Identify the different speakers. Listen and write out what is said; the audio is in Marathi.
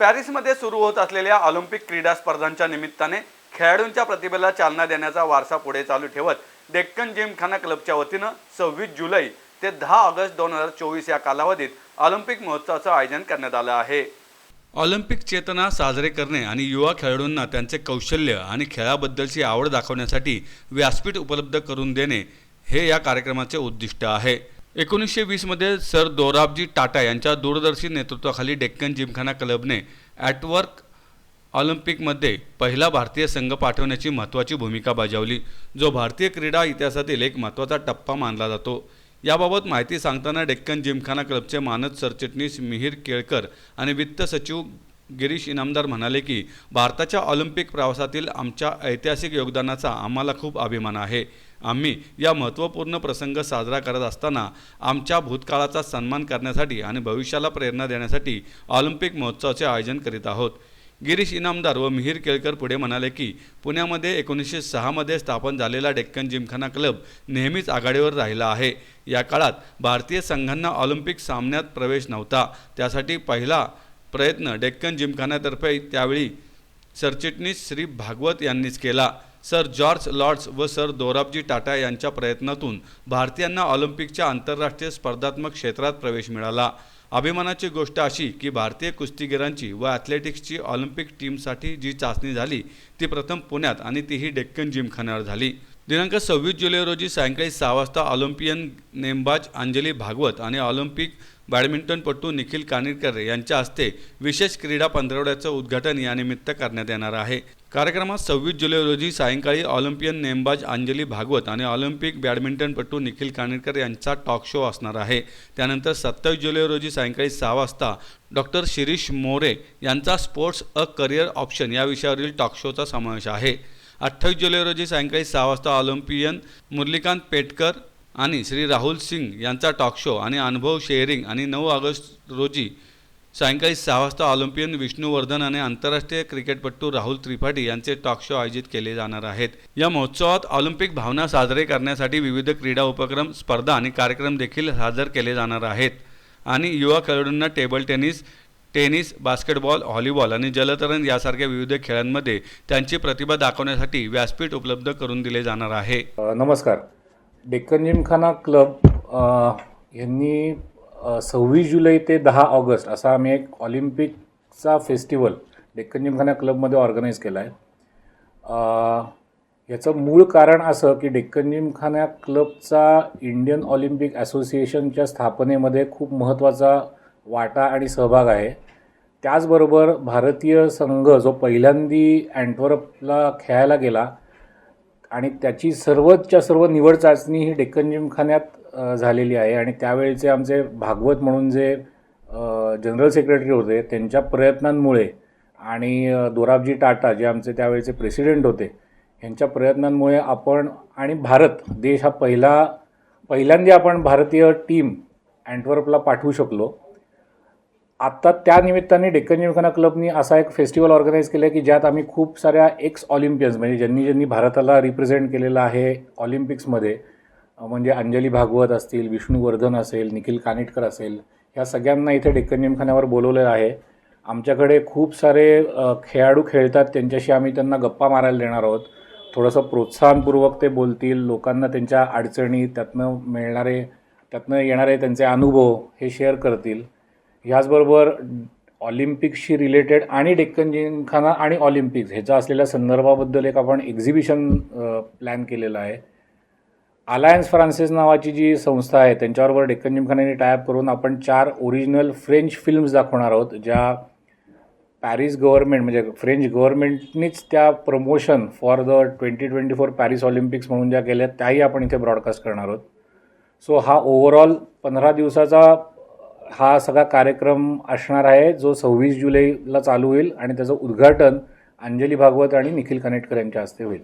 Speaker 1: पॅरिसमध्ये सुरू होत असलेल्या ऑलिम्पिक क्रीडा स्पर्धांच्या निमित्ताने खेळाडूंच्या प्रतिभेला चालना देण्याचा वारसा पुढे चालू ठेवत डेक्कन जिमखाना क्लबच्या वतीनं सव्वीस जुलै ते दहा ऑगस्ट दोन हजार चोवीस या कालावधीत ऑलिम्पिक महोत्सवाचं आयोजन करण्यात आलं आहे. ऑलिम्पिक चेतना साजरे करणे आणि युवा खेळाडूंना त्यांचे कौशल्य आणि खेळाबद्दलची आवड दाखवण्यासाठी व्यासपीठ उपलब्ध करून देणे हे या कार्यक्रमाचे उद्दिष्ट आहे. एकोणीसशे वीसमध्ये सर दोराबजी टाटा यांच्या दूरदर्शी नेतृत्वाखाली डेक्कन जिमखाना क्लबने ॲटवर्क ऑलिम्पिकमध्ये पहिला भारतीय संघ पाठवण्याची महत्त्वाची भूमिका बजावली जो भारतीय क्रीडा इतिहासातील एक महत्त्वाचा टप्पा मानला जातो. याबाबत माहिती सांगताना डेक्कन जिमखाना क्लबचे मानद सरचिटणीस मिहीर केळकर आणि वित्त सचिव गिरीश इनामदार म्हणाले की भारताच्या ऑलिम्पिक प्रवासातील आमच्या ऐतिहासिक योगदानाचा आम्हाला खूप अभिमान आहे. आम्ही या महत्त्वपूर्ण प्रसंग साजरा करत असताना आमच्या भूतकाळाचा सन्मान करण्यासाठी आणि भविष्याला प्रेरणा देण्यासाठी ऑलिम्पिक महोत्सवाचे आयोजन करीत आहोत. गिरीश इनामदार व मिहीर केळकर पुढे म्हणाले की पुण्यामध्ये एकोणीसशे सहामध्ये स्थापन झालेला डेक्कन जिमखाना क्लब नेहमीच आघाडीवर राहिला आहे. या काळात भारतीय संघांना ऑलिम्पिक सामन्यात प्रवेश नव्हता. त्यासाठी पहिला प्रयत्न डेक्कन जिमखान्यातर्फे त्यावेळी सरचिटणीस श्री भागवत यांनीच केला. सर जॉर्ज लॉर्ड्स व सर दोराबजी टाटा यांच्या प्रयत्नातून भारतीयांना ऑलिम्पिकच्या आंतरराष्ट्रीय स्पर्धात्मक क्षेत्रात प्रवेश मिळाला. अभिमानाची गोष्ट अशी की भारतीय कुस्तीगिरांची व ॲथलेटिक्सची ऑलिम्पिक टीमसाठी जी चाचणी झाली ती प्रथम पुण्यात आणि तीही डेक्कन जिमखान्यावर झाली. दिनांक सव्वीस जुलै रोजी सायंकाळी सहा वाजता ऑलिम्पियन नेमबाज अंजली भागवत आणि ऑलिम्पिक बॅडमिंटनपटू निखिल कानिटकर यांच्या हस्ते विशेष क्रीडा पंधरवड्याचं उद्घाटन यानिमित्त करण्यात येणार आहे. कार्यक्रमात सव्वीस जुलै रोजी सायंकाळी ऑलिम्पियन नेमबाज अंजली भागवत आणि ऑलिम्पिक बॅडमिंटनपटू निखिल कानेटकर यांचा टॉक शो असणार आहे. त्यानंतर सत्तावीस जुलै रोजी सायंकाळी सहा वाजता डॉक्टर शिरीष मोरे यांचा स्पोर्ट्स अ करिअर ऑप्शन या विषयावरील टॉक शोचा समावेश आहे. अठ्ठावीस जुलै रोजी सायंकाळी सहा वाजता ऑलिम्पियन मुरलीकांत पेटकर आणि श्री राहुल सिंग यांचा टॉक शो आणि अनुभव शेअरिंग आणि नऊ ऑगस्ट रोजी सायंकाळी सहा वाजता ऑलिम्पियन विष्णुवर्धन आणि आंतरराष्ट्रीय क्रिकेटपटू राहुल त्रिपाठी यांचे टॉक शो आयोजित केले जाणार आहेत. या महोत्सवात ऑलिम्पिक भावना साजरे करण्यासाठी विविध क्रीडा उपक्रम स्पर्धा आणि कार्यक्रम देखील सादर केले जाणार आहेत. आणि युवा खेळाडूंना table tennis tennis basketball volleyball आणि जलतरण यासारख्या विविध खेळांमध्ये त्यांची प्रतिभा दाखवण्यासाठी व्यासपीठ उपलब्ध करून दिले जाणार आहे.
Speaker 2: नमस्कार. डेक्कन जिमखाना क्लब यांनी सव्वीस जुलै ते दहा ऑगस्ट असा आम्ही एक ऑलिम्पिकचा फेस्टिवल डेक्कन जिमखाना क्लबमध्ये ऑर्गनाईज केला आहे. याचं मूळ कारण असं की डेक्कन जिमखाना क्लबचा इंडियन ऑलिम्पिक असोसिएशनच्या स्थापनेमध्ये खूप महत्त्वाचा वाटा आणि सहभाग आहे. त्याचबरोबर भारतीय संघ जो पहिल्यांदी अँटवर्पला खेळायला गेला आणि त्याची सर्वच्या सर्व निवड चाचणी ही डेक्कन जिमखान्यात झालेली आहे. आणि त्यावेळेचे आमचे भागवत म्हणून जे जनरल सेक्रेटरी होते त्यांच्या प्रयत्नांमुळे आणि दोराबजी टाटा जे आमचे त्यावेळेचे प्रेसिडेंट होते यांच्या प्रयत्नांमुळे आपण आणि भारत देश हा पहिला पहिल्यांदा आपण भारतीय टीम अँटवर्पला पाठवू शकलो. आत्ता त्या निमित्ताने डेक्कन जिमखाना क्लबनी असा एक फेस्टिवल ऑर्गनाईज केला की ज्यात आम्ही खूप साऱ्या एक्स ऑलिम्पियन्स म्हणजे ज्यांनी ज्यांनी भारताला रिप्रेझेंट केलेलं आहे ऑलिम्पिक्समध्ये म्हणजे अंजली भागवत असतील विष्णुवर्धन असेल निखिल कानिटकर असेल ह्या सगळ्यांना इथे डेक्कन जिमखान्यावर बोलवलेलं आहे. आमच्याकडे खूप सारे खेळाडू खेळतात त्यांच्याशी आम्ही त्यांना गप्पा मारायला देणार आहोत. थोडंसं प्रोत्साहनपूर्वक ते बोलतील लोकांना त्यांच्या अडचणी त्यातनं मिळणारे त्यातनं येणारे त्यांचे अनुभव हे शेअर करतील. ह्याचबरोबर ऑलिम्पिक्सशी रिलेटेड आणि डेक्कन जिमखाना आणि ऑलिम्पिक्स ह्याचा असलेल्या संदर्भाबद्दल एक आपण एक्झिबिशन प्लॅन केलेलं आहे. अलायन्स फ्रान्सिस नावाची जी संस्था आहे त्यांच्याबरोबर डेक्कन जिमखान्याने टायअप करून आपण चार ओरिजिनल फ्रेंच फिल्म्स दाखवणार आहोत ज्या पॅरिस गव्हर्नमेंट म्हणजे फ्रेंच गव्हर्नमेंटनीच त्या promotion for the twenty twenty four Paris Olympics म्हणून ज्या केल्या त्याही आपण इथे ब्रॉडकास्ट करणार आहोत. सो हा ओव्हरऑल पंधरा दिवसाचा हा सगळा कार्यक्रम असणार आहे जो सव्वीस जुलैला चालू होईल आणि त्याचं उद्घाटन अंजली भागवत आणि निखिल कनेटकर यांच्या हस्ते होईल.